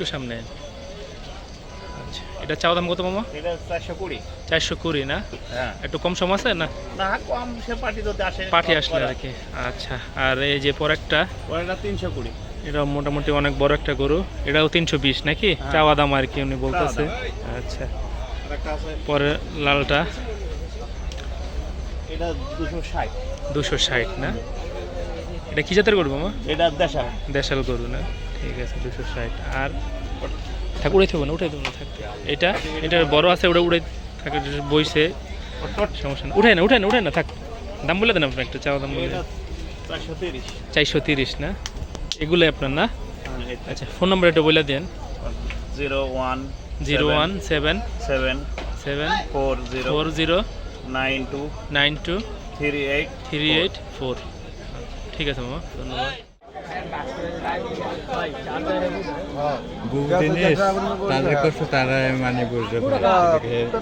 একটু সামনে। আচ্ছা এটা চাওয়া দাম কত মামা? চারশো কুড়ি। চারশো কুড়ি না? হ্যাঁ। একটু কম সম আছে না? না কম সে পার্টি যদি আসে আসলে আর কি। আচ্ছা আর এই যে পর একটা তিনশো কুড়ি। এটা মোটামুটি অনেক বড় একটা গরু। এটাও তিনশো বিশ নাকি? হ্যাঁ। চাওয়া দাম আর কি উনি বলতেছে। আচ্ছা। পরে লালটা? এটা দুশো ষাট। দুশো ষাট না? এটা কি জাতের গরু মামা? এটা দেশা দেশাল গরু না? ঠিক আছে, দুশো ষাট। আর থাক উড়াই থাকব না উঠাই দেবো না থাকতে এটা এটা বড় আছে, ওটা উড়াই থাকে বইছে। সমস্যা না। উঠাই না উঠাই না উঠাই না, থাক। দাম বলে দেন আপনার একটা, চাওয়া দাম বলে এটা চারশো তিরিশ। না? এগুলোই আপনার, না? আচ্ছা ফোন নাম্বার একটু বলে দেন। Zero one zero one, seven seven seven, four zero four zero nine two nine two three eight three eight, four. ঠিক আছে, মামা, ধন্যবাদ। জিনিস তাদের কষ্ট তারা মানে বুঝতে পারে।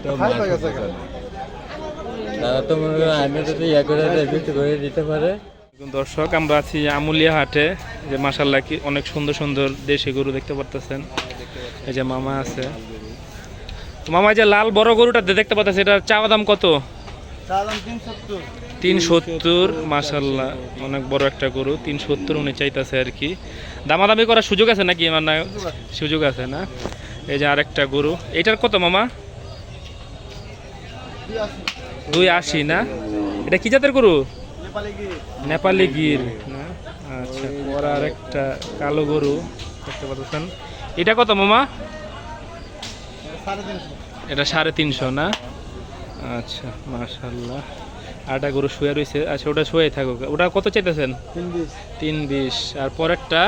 তো মানুষ বুঝতে পারে। তারা তো মনে করেন আমি যদি ইয়ে করে বিক্রি করে দিতে পারে। দর্শক আমরা আছি আমুলিয়া হাটে যে মাসাল্লাহ কি অনেক সুন্দর সুন্দর দেশি গরু দেখতে পারতেছেন। এই যে মামা আছে। মামা যে লাল বড় গরুটা দেখতে পাচ্ছেন এটার চাওয়া দাম কত? তিন সত্তর মাসাল্লাহ অনেক বড় একটা গরু তিন সত্তর উনি চাইতেছে আর কি। দামাদামি করার সুযোগ আছে নাকি? আমার না, সুযোগ আছে না? এই যে আরেকটা গরু, এটার কত মামা? দুই আশি না? এটা কি জাতের গরু? নেপালি গির, না? আচ্ছা পর আর একটা কালো গরু, দেখতে পাচ্ছেন। এটা কত মামা? এটা সাড়ে তিনশো না? আচ্ছা মাশাল্লাহ আটা গরু শুয়ে রয়েছে আচ্ছা ওটা শুয়ে থাকুক। ওটা কত চাইতেছেন? তিন বিশ। আর পরেরটা?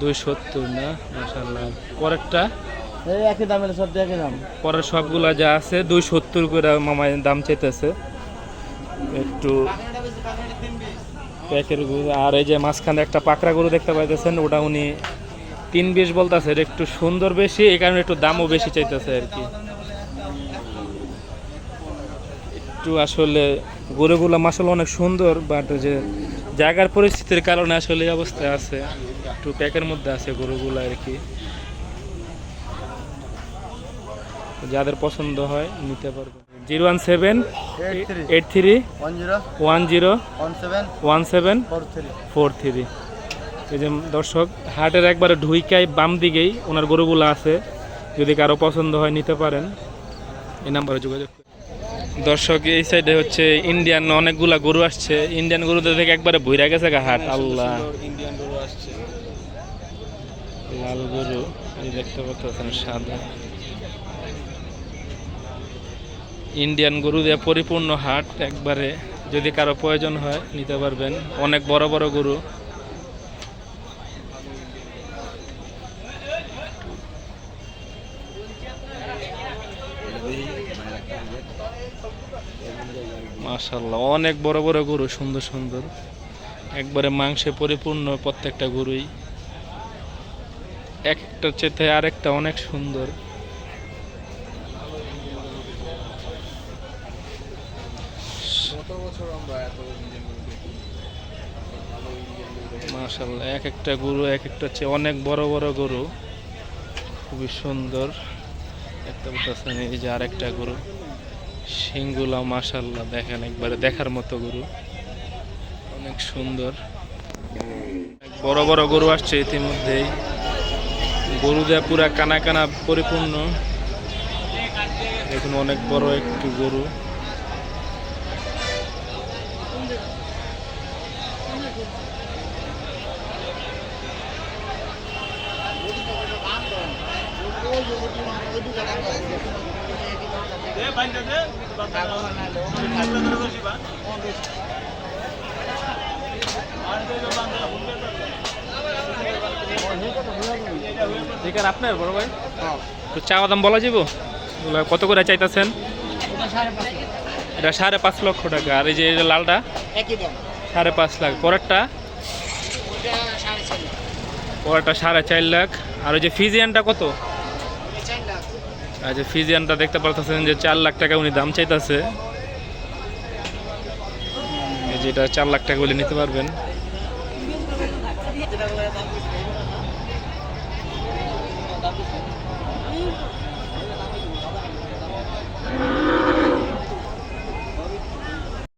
দুই সত্তর। না? মাশাল্লাহ পরেরটা? এই একই দামের সব একই দাম। পরের সবগুলা যা আছে দুই সত্তর করে মামায় দাম চাইতেছে। একটু প্যাকের গরু আর এই যে মাঝখানে একটা পাকড়া গরু দেখতে পাইতেছেন ওটা উনি তিন বিশ বলতেছে। একটু সুন্দর বেশি এই কারণে একটু দামও বেশি চাইতেছে আর কি। একটু আসলে গরুগুলো মাসাল অনেক সুন্দর বাট যে জায়গার পরিস্থিতির কারণে আসলে এই অবস্থায় আছে। একটু প্যাকের মধ্যে আছে গরুগুলো আর কি। যাদের পছন্দ হয় নিতে পারবেন zero one seven eight three one zero one seven four three এই যে দর্শক হাটের একবারে ঢুইকাই বাম দিকেই ওনার গরুগুলো আছে। যদি কারও পছন্দ হয় নিতে পারেন। এই নাম্বারে যোগাযোগ। দর্শক এই সাইডে হচ্ছে ইন্ডিয়ান অনেকগুলা গরু আসছে। ইন্ডিয়ান গরুদের থেকে একবারে ভুইরা গেছে গা হাট আল্লাহ। ইন্ডিয়ান গরু আসছে। লাল গরু এই দেখতে পাচ্ছেন সাদা। ইন্ডিয়ান গরু দিয়ে পরিপূর্ণ হাট একবারে যদি কারও প্রয়োজন হয় নিতে পারবেন। অনেক বড় বড় গরু। মাশাল্লাহ অনেক বড় বড় গরু সুন্দর সুন্দর। একবারে মাংসে পরিপূর্ণ প্রত্যেকটা গরুই। একটা চেতে আরেকটা অনেক সুন্দর। মাশাল্লাহ এক একটা গরু এক একটা হচ্ছে অনেক বড় বড় গরু। খুবই সুন্দর। একটা বলতেছেন এই যে আরেকটা গরু। সিংগুলা মাশাল্লাহ দেখেন একবারে দেখার মতো গরু। অনেক সুন্দর। বড় বড় গরু আসছে ইতিমধ্যেই। গরু দেয়া পুরা কানা কানা পরিপূর্ণ। দেখুন, অনেক বড় একটি গরু। আপনার বড় ভাই তো চাওয়া দাম বলা যাব কত করে চাইতেছেন এটা সাড়ে পাঁচ লক্ষ টাকা আর এই যে লালটা সাড়ে পাঁচ লাখ পরেরটা পরেরটা সাড়ে চার লাখ আর ওই যে ফিজিয়ানটা কত যে ফিজিয়ানটা দেখতে পারতেছেন যে চার লাখ টাকা উনি দাম চাইতেছে। যেটা চার লাখ টাকা বলে নিতে পারবেন।